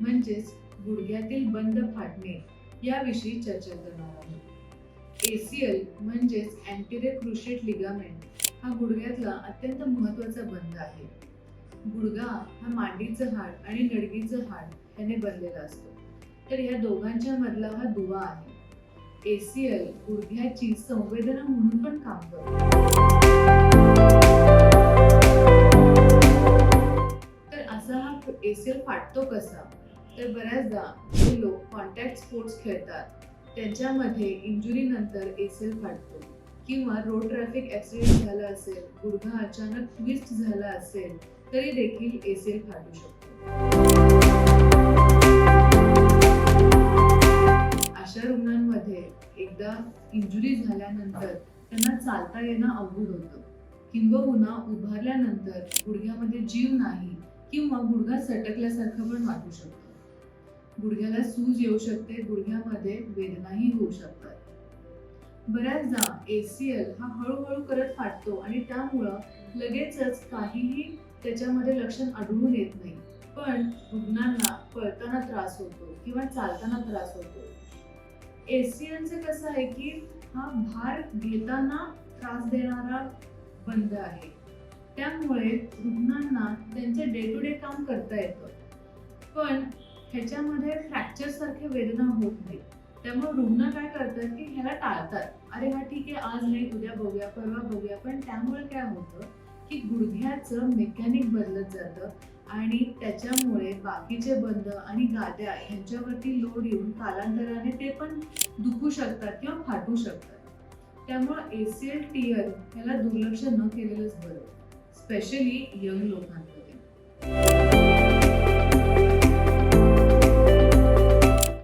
म्हणजेच गुडघ्यातील बंद फाटणे याविषयी चर्चा करणार आहोत. एसीएल म्हणजेच अँटेरियर क्रुशेट लिगामेंट हा गुडघ्यातला अत्यंत महत्त्वाचा बंद आहे. गुडघा हा मांडीचं हाड आणि नडगीचं हाड याने बनलेला असतो. तर या दोघांच्या मधला हा दुवा आहे. एसीएल गुडघ्याची संवेदना म्हणून पण काम करतो. वाटतो कसा? तर बऱ्याचदा जे लोक कॉन्टॅक्ट स्पोर्ट्स खेळतात त्यांच्यामध्ये इंजुरी नंतर एसीएल फाटतो. किंवा रोड ट्रॅफिक ऍक्सिडेंट झाला असेल गुडघा अचानक ट्विस्ट झाला असेल तरी देखील एसेल फाटू शकतो. अशा रुग्णांमध्ये एकदा इंजुरी झाल्यानंतर त्यांना चालता येणं अवघड होतं. किंबहुना उभारल्यानंतर गुडघ्यामध्ये जीव नाही किंवा गुडघा सटकल्यासारखं पण वाटू शकतं. गुडघ्याला सूज येऊ शकते गुडघ्यामध्ये वेदनाही होऊ शकतात. बऱ्याचदा एसीएल हा हळूहळू करत फाटतो आणि त्यामुळं लगेचच काहीही त्याच्यामध्ये लक्षण आढळून येत नाही. पण रुग्णांना पळताना त्रास होतो किंवा चालताना त्रास होतो. एसीएलचं कसं आहे की हा भार घेताना त्रास देणारा बंद आहे. त्यामुळे रुग्णांना त्यांचे डे टू डे काम करता येतं. पण ह्याच्यामध्ये फ्रॅक्चर सारखे वेदना होत नाही. त्यामुळे रुग्ण काय करतात की ह्याला टाळतात. अरे हा ठीक आहे आज नाही उद्या बघूया परवा बघूया. पण त्यामुळे काय होतं की गुडघ्याचं मेकॅनिक बदलत जातं आणि त्याच्यामुळे बाकीचे बंद आणि गाद्या ह्यांच्यावरती लोड येऊन कालांतराने ते पण दुखू शकतात किंवा फाटू शकतात. त्यामुळं एल टीयर ह्याला दुर्लक्ष न केलेलंच बरं. स्पेशली यंग लोकांमध्ये.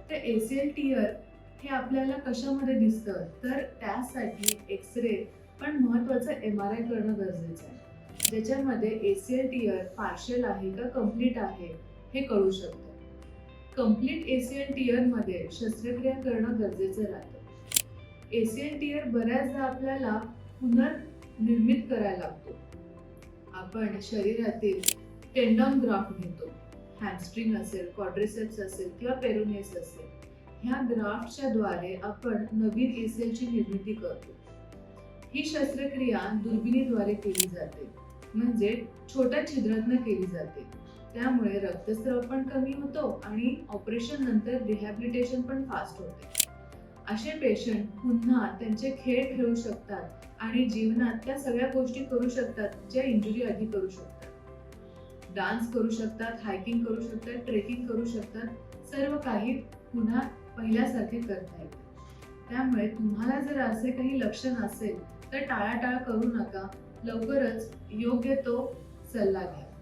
तर एसीएल टीयर हे आपल्याला कशामध्ये दिसतं? तर त्यासाठी एक्स रे पण महत्वाचं एम आर आय करणं गरजेचं आहे. ज्याच्यामध्ये एसीएल टीयर पार्शल आहे का कंप्लीट आहे हे कळू शकतं. कंप्लीट एसीएल टीयरमध्ये शस्त्रक्रिया करणं गरजेचं राहतं. एसीएल टीयर बऱ्याचदा आपल्याला पुनर्निर्मित करायला लागतो. आपण शरीरातील टेंडॉन ग्राफ्ट घेतो. हॅमस्ट्रिंग असेल कॉड्रेसेप्स असेल किंवा पेरोनियस असेल ह्या ग्राफ्टच्या द्वारे आपण नवीन एसेलची निर्मिती करतो. ही शस्त्रक्रिया दुर्बिणीद्वारे केली जाते म्हणजे छोट्या छिद्रातनं केली जाते. त्यामुळे रक्तस्राव पण कमी होतो आणि ऑपरेशन नंतर रिहॅबिलिटेशन पण फास्ट होते. असे पेशंट पुन्हा त्यांचे खेळ खेळू शकतात आणि जीवनात त्या सगळ्या गोष्टी करू शकतात ज्या इंजुरी आधी करू शकतात. डान्स करू शकतात हायकिंग करू शकतात ट्रेकिंग करू शकतात सर्व काही पुन्हा पहिल्यासारखे करता येते. त्यामुळे तुम्हाला जर असे काही लक्षण असेल तर टाळाटाळ करू नका. लवकरच योग्य तो सल्ला घ्या.